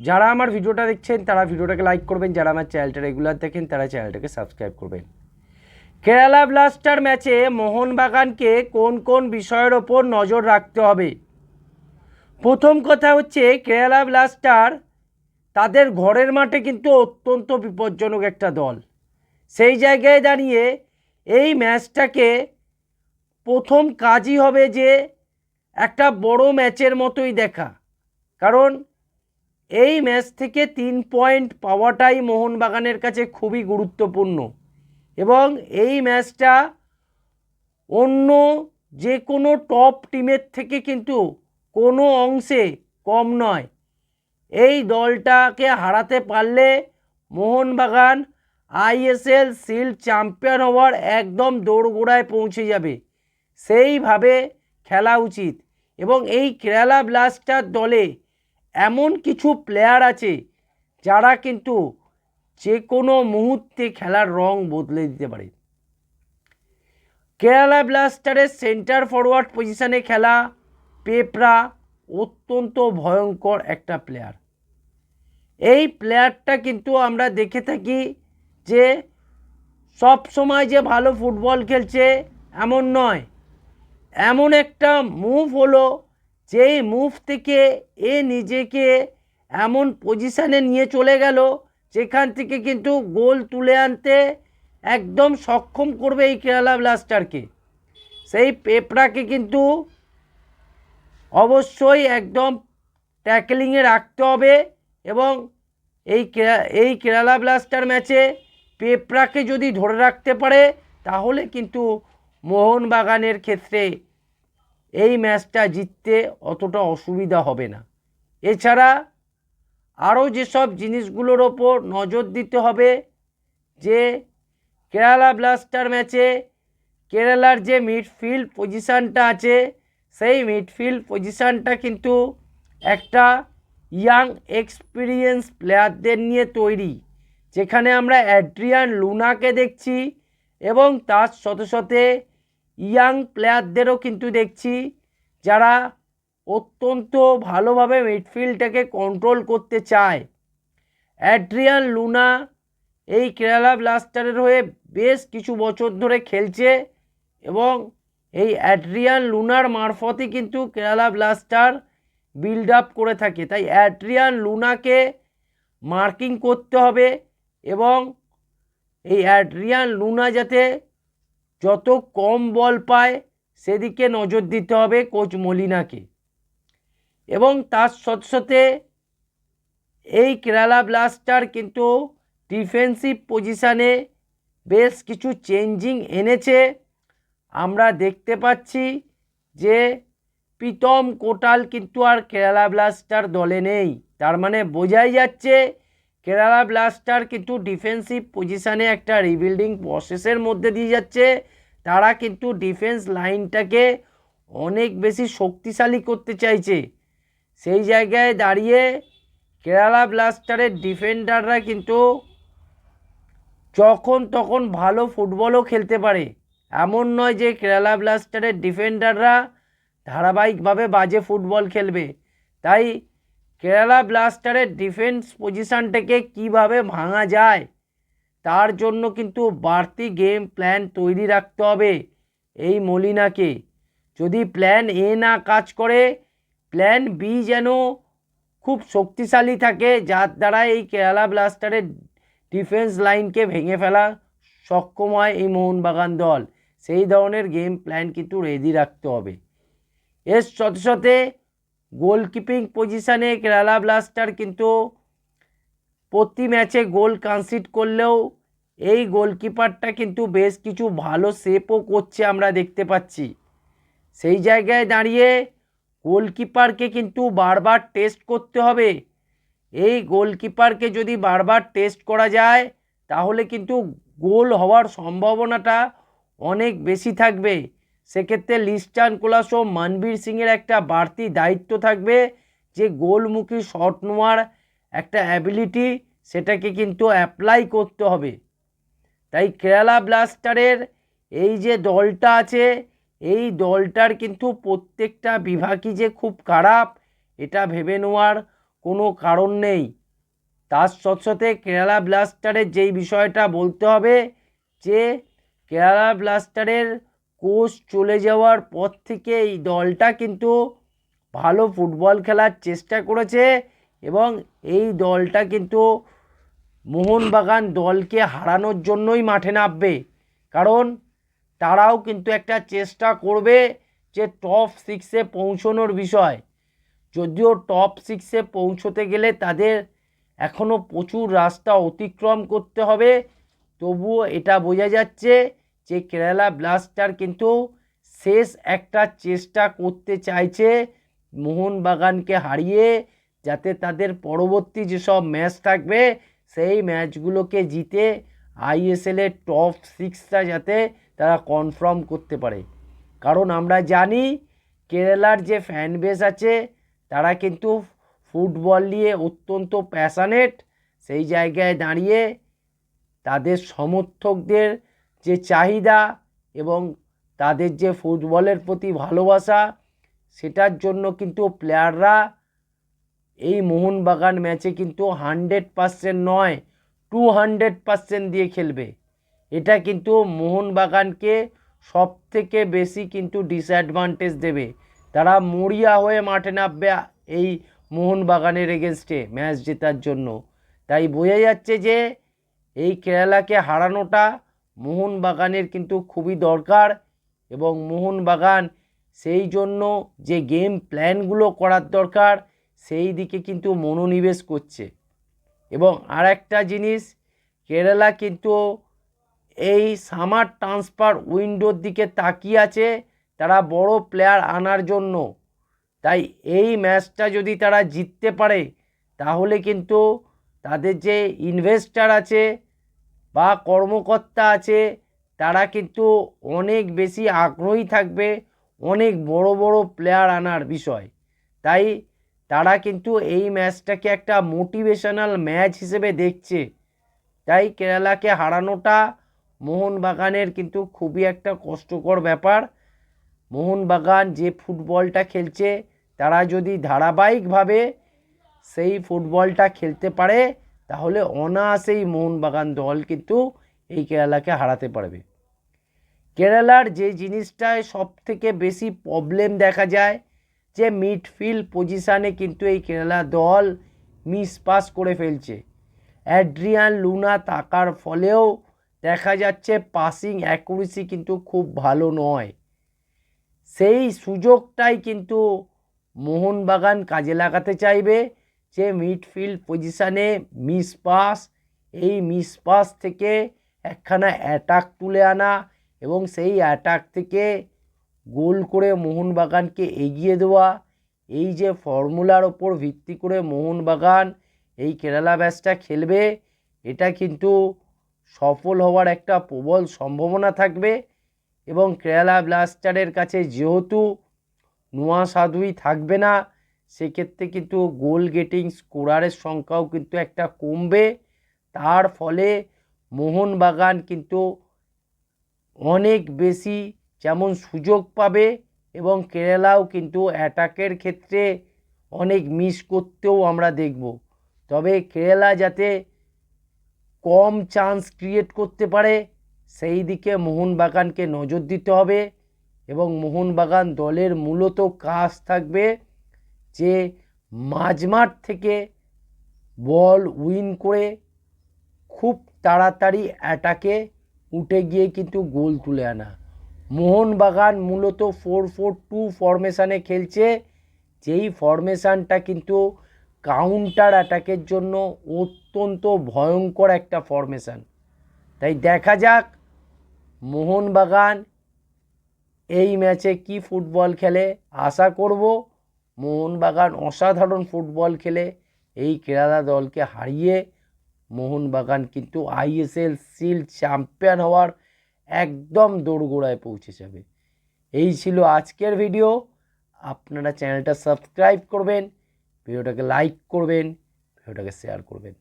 যারা আমার ভিডিওটা দেখছেন, তারা ভিডিওটাকে লাইক করবেন। যারা আমার চ্যানেলটা রেগুলার দেখেন, তারা চ্যানেলটাকে সাবস্ক্রাইব করবেন। কেরালা ব্লাস্টার ম্যাচে মোহনবাগানকে কোন কোন বিষয়ের ওপর নজর রাখতে হবে? প্রথম কথা হচ্ছে, কেরালা ব্লাস্টার তাদের ঘরের মাঠে কিন্তু অত্যন্ত বিপজ্জনক একটা দল। সেই জায়গায় দাঁড়িয়ে এই ম্যাচটাকে প্রথম কাজই হবে যে একটা বড় ম্যাচের মতোই দেখা। কারণ এই ম্যাচ থেকে তিন পয়েন্ট পাওয়াটাই মোহনবাগানের কাছে খুবই গুরুত্বপূর্ণ। এবং এই ম্যাচটা অন্য যে কোনো টপ টিমের থেকে কিন্তু কোনো অংশে কম নয়। এই দলটাকে হারাতে পারলে মোহনবাগান আইএসএল শিল্ড চ্যাম্পিয়ন হওয়ার একদম দোরগোড়ায় পৌঁছে যাবে। সেইভাবে খেলা উচিত। এবং এই কেরালা ব্লাস্টার দলে এমন কিছু প্লেয়ার আছে যারা কিন্তু যে কোনো মুহূর্তে খেলার রং বদলে দিতে পারে। কেরালা ব্লাস্টারের সেন্টার ফরওয়ার্ড পজিশনে খেলা পেপরা অত্যন্ত ভয়ঙ্কর একটা প্লেয়ার এই প্লেয়ারটা কিন্তু আমরা দেখে থাকি যে সব সময় যে ভালো ফুটবল খেলছে এমন নয়। এমন একটা মুভ হলো যেই মুভ থেকে এ নিজেকে এমন পজিশানে নিয়ে চলে গেল, যেখান থেকে কিন্তু গোল তুলে আনতে একদম সক্ষম করবে এই কেরালা ব্লাস্টারকে সেই পেপরাকে কিন্তু অবশ্যই একদম ট্যাকলিংয়ে রাখতে হবে এবং এই এই কেরালা ব্লাস্টার ম্যাচে পেপরাকে যদি ধরে রাখতে পারে, তাহলে কিন্তু মোহনবাগানের ক্ষেত্রে এই ম্যাচটা জিততে অতটা অসুবিধা হবে না। এছাড়া আরও যেসব জিনিসগুলোর ওপর নজর দিতে হবে, যে কেরালা ব্লাস্টার ম্যাচে কেরালার যে মিডফিল্ড পজিশানটা আছে, সেই মিডফিল্ড পজিশানটা কিন্তু একটা ইয়াং, এক্সপিরিয়েন্স প্লেয়ারদের নিয়ে তৈরি, যেখানে আমরা অ্যাড্রিয়ান লুনাকে দেখছি এবং তার সাথে সাথে ইয়াং প্লেয়ারদেরও কিন্তু দেখছি, যারা অত্যন্ত ভালোভাবে মিডফিল্ডটাকে কন্ট্রোল করতে চায়। অ্যাড্রিয়ান লুনা এই কেরালা ব্লাস্টারের হয়ে বেশ কিছু বছর ধরে খেলছে এবং এই অ্যাড্রিয়ান লুনার মারফতই কিন্তু কেরালা ব্লাস্টার বিল্ড আপ করে থাকে। তাই অ্যাড্রিয়ান লুনাকে মার্কিং করতে হবে এবং এই অ্যাড্রিয়ান লুনা যাতে যত কম বল পায়, সেদিকে নজর দিতে হবে কোচ মলিনাকে। এবং তার সাথে সাথে এই কেরালা ব্লাস্টার কিন্তু ডিফেন্সিভ পজিশানে বেশ কিছু চেঞ্জিং এনেছে। আমরা দেখতে পাচ্ছি যে প্রীতম কোটাল কিন্তু আর কেরালা ব্লাস্টার দলে নেই। তার মানে বোঝাই যাচ্ছে কেরালা ব্লাস্টার কিন্তু ডিফেন্সিভ পজিশানে একটা রিবিল্ডিং প্রসেসের মধ্যে দিয়ে যাচ্ছে। তারা কিন্তু ডিফেন্স লাইনটাকে অনেক বেশি শক্তিশালী করতে চাইছে। সেই জায়গায় দাঁড়িয়ে কেরালা ব্লাস্টারের ডিফেন্ডাররা কিন্তু যখন তখন ভালো ফুটবলও খেলতে পারে। এমন নয় যে কেরালা ব্লাস্টারের ডিফেন্ডাররা ধারাবাহিকভাবে বাজে ফুটবল খেলবে। তাই কেরালা ব্লাস্টারের ডিফেন্স পজিশানটাকে কীভাবে ভাঙা যায়? তার জন্য কিন্তু বাড়তি গেম প্ল্যান তৈরি রাখতে হবে এই মলিনাকে। যদি প্ল্যান এ না কাজ করে প্ল্যান বি যেন খুব শক্তিশালী থাকে, যার দ্বারা এই কেরালা ব্লাস্টারের ডিফেন্স লাইনকে ভেঙে ফেলা সক্ষম হয় এই মোহনবাগান দল। সেই ধরনের গেম প্ল্যান কিন্তু রেডি রাখতে হবে। এর সাথে সাথে গোলকিপিং পজিশানে কেরালা ব্লাস্টার কিন্তু প্রতি ম্যাচে গোল কনসিড করলেও এই গোলকিপারটা কিন্তু বেশ কিছু ভালো সেপও করছে আমরা দেখতে পাচ্ছি। সেই জায়গায় দাঁড়িয়ে গোলকিপারকে কিন্তু বারবার টেস্ট করতে হবে। এই গোলকিপারকে যদি বারবার টেস্ট করা যায়, তাহলে কিন্তু গোল হওয়ার সম্ভাবনাটা অনেক বেশি থাকবে। সেক্ষেত্রে লিস্টান কোলাস ও মনবীর সিংয়ের একটা বাড়তি দায়িত্ব থাকবে যে গোলমুখী শট নেওয়ার একটা অ্যাবিলিটি সেটাকে কিন্তু অ্যাপ্লাই করতে হবে। তাই কেরালা ব্লাস্টারের এই যে দলটা আছে, এই দলটার কিন্তু প্রত্যেকটা বিভাগই যে খুব খারাপ, এটা ভেবে নেওয়ার কোনো কারণ নেই। তার সাথে কেরালা ব্লাস্টারের যেই বিষয়টা বলতে হবে যে, কেরালা ব্লাস্টারের কোচ চলে যাওয়ার পর থেকে এই দলটা কিন্তু ভালো ফুটবল খেলার চেষ্টা করেছে এবং এই দলটা কিন্তু মোহনবাগান দলকে হারানোর জন্যই মাঠে নামবে। কারণ তারাও কিন্তু একটা চেষ্টা করবে যে টপ সিক্সে পৌঁছনোর বিষয়। যদিও টপ সিক্সে পৌঁছতে গেলে তাদের এখনও প্রচুর রাস্তা অতিক্রম করতে হবে, তবুও এটা বোঝা যাচ্ছে যে কেরালা ব্লাস্টার কিন্তু শেষ একটা চেষ্টা করতে চাইছে মোহনবাগানকে হারিয়ে, যাতে তাদের পরবর্তী যেসব ম্যাচ থাকবে, সেই ম্যাচগুলোকে জিতে আইএসএলের টপ সিক্সটা যাতে তারা কনফার্ম করতে পারে। কারণ আমরা জানি কেরালার যে ফ্যান বেস আছে, তারা কিন্তু ফুটবল নিয়ে অত্যন্ত প্যাশানেট সেই জায়গায় দাঁড়িয়ে তাদের সমর্থকদের যে চাহিদা এবং তাদের যে ফুটবলের প্রতি ভালোবাসা, সেটার জন্য কিন্তু প্লেয়াররা এই মোহনবাগান ম্যাচে কিন্তু হান্ড্রেড পার্সেন্ট নয়, টু হান্ড্রেড পার্সেন্ট দিয়ে খেলবে। এটা কিন্তু মোহনবাগানকে সব থেকে বেশি কিন্তু ডিসঅ্যাডভান্টেজ দেবে। তারা মরিয়া হয়ে মাঠে নামবে এই মোহনবাগানের এগেনস্টে ম্যাচ জেতার জন্য। তাই বোঝা যাচ্ছে যে এই কেরালাকে হারানোটা মোহনবাগানের কিন্তু খুবই দরকার এবং মোহনবাগান সেই জন্য যে গেম প্ল্যানগুলো করার দরকার, সেই দিকে কিন্তু মনোনিবেশ করছে। এবং আর একটা জিনিস, কেরালা কিন্তু এই সামার ট্রান্সফার উইন্ডোর দিকে তাকিয়ে আছে, তারা বড় প্লেয়ার আনার জন্য। তাই এই ম্যাচটা যদি তারা জিততে পারে, তাহলে কিন্তু তাদের যে ইনভেস্টার আছে বা কর্মকর্তা আছে, তারা কিন্তু অনেক বেশি আগ্রহী থাকবে অনেক বড় বড় প্লেয়ার আনার বিষয়। তাই তারা কিন্তু এই ম্যাচটাকে একটা মোটিভেশনাল ম্যাচ হিসেবে দেখছে। তাই কেরালাকে হারানোটা মোহনবাগানের কিন্তু খুবই একটা কষ্টকর ব্যাপার। মোহনবাগান যে ফুটবলটা খেলছে, তারা যদি ধারাবাহিকভাবে সেই ফুটবলটা খেলতে পারে তাহলে অনায়াসেই মোহনবাগান দল কিন্তু এই কেরালাকে হারাতে পারবে। কেরালার যে জিনিসটায় সব থেকে বেশি প্রবলেম দেখা যায়, যে মিডফিল্ড পজিশানে কিন্তু এই কেরালা দল মিস পাস করে ফেলছে। অ্যাড্রিয়ান লুনা থাকার ফলেও দেখা যাচ্ছে পাসিং অ্যাকুরেসি কিন্তু খুব ভালো নয়। সেই সুযোগটাই কিন্তু মোহনবাগান কাজে লাগাতে চাইবে। যে মিডফিল্ড পজিশানে মিস পাস এই মিস পাস থেকে একখানা অ্যাটাক তুলে আনা এবং সেই অ্যাটাক থেকে গোল করে মোহনবাগানকে এগিয়ে দেওয়া। এই যে ফর্মুলার ওপর ভিত্তি করে মোহনবাগান এই কেরালা ম্যাচটা খেলবে, এটা কিন্তু সফল হওয়ার একটা প্রবল সম্ভাবনা থাকবে এবং কেরালা ব্লাস্টারের কাছে যেহেতু নোয়া সাধুই থাকবে না সেক্ষেত্রে কিন্তু গোল গেটিং স্কোরারের সংখ্যাও কিন্তু একটা কমবে। তার ফলে মোহনবাগান কিন্তু অনেক বেশি যেমন সুযোগ পাবে এবং কেরালাও কিন্তু অ্যাটাকের ক্ষেত্রে অনেক মিস করতেও আমরা দেখব। তবে কেরালা যাতে কম চান্স ক্রিয়েট করতে পারে, সেই দিকে মোহনবাগানকে নজর দিতে হবে এবং মোহনবাগান দলের মূলত কাজ থাকবে যে মাঝমাঠ থেকে বল উইন করে খুব তাড়াতাড়ি অ্যাটাকে উঠে গিয়ে কিন্তু গোল তুলে আনা। মোহনবাগান মূলত ফোর ফোর টু ফরমেশানে খেলছে, যেই ফরমেশানটা কিন্তু কাউন্টার অ্যাটাকের জন্য অত্যন্ত ভয়ঙ্কর একটা ফরমেশান। তাই দেখা যাক মোহনবাগান এই ম্যাচে কি ফুটবল খেলে। আশা করব মোহনবাগান অসাধারণ ফুটবল খেলে এই কেরালা দলকে হারিয়ে মোহনবাগান কিন্তু আইএসএল সিল চ্যাম্পিয়ন হওয়ার একদম দোরগোড়ায় পৌঁছে যাবে। এই ছিল আজকের ভিডিও। আপনারা চ্যানেলটা সাবস্ক্রাইব করবেন, ভিডিওটাকে লাইক করবেন, ভিডিওটাকে শেয়ার করবেন।